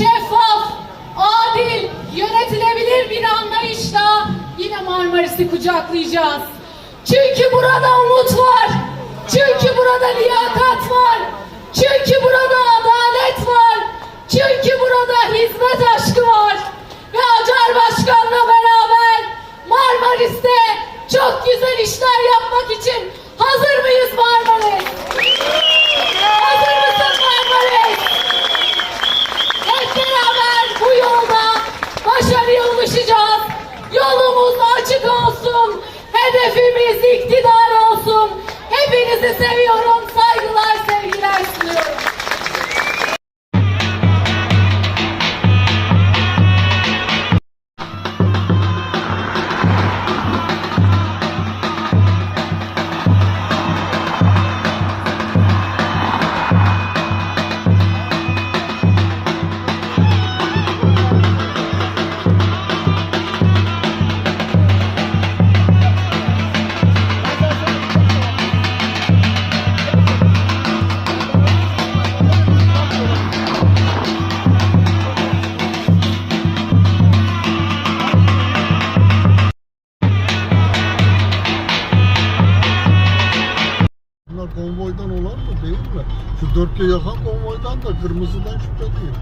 şeffaf, adil, yönetilebilir bir anlayışla yine Marmaris'i kucaklayacağız. Çünkü burada umut var. Çünkü burada liyakat var. Çünkü burada adalet var. Çünkü burada hizmet aşkı var. Ve Acar Başkan'la beraber Marmaris'te çok güzel işler yapmak için hazır mıyız Marmaris? Hedefimiz iktidar olsun. Hepinizi seviyorum. Konvoydan olan mı değil mi? Şu dörtte yakan konvoydan da kırmızıdan şüpheliyim.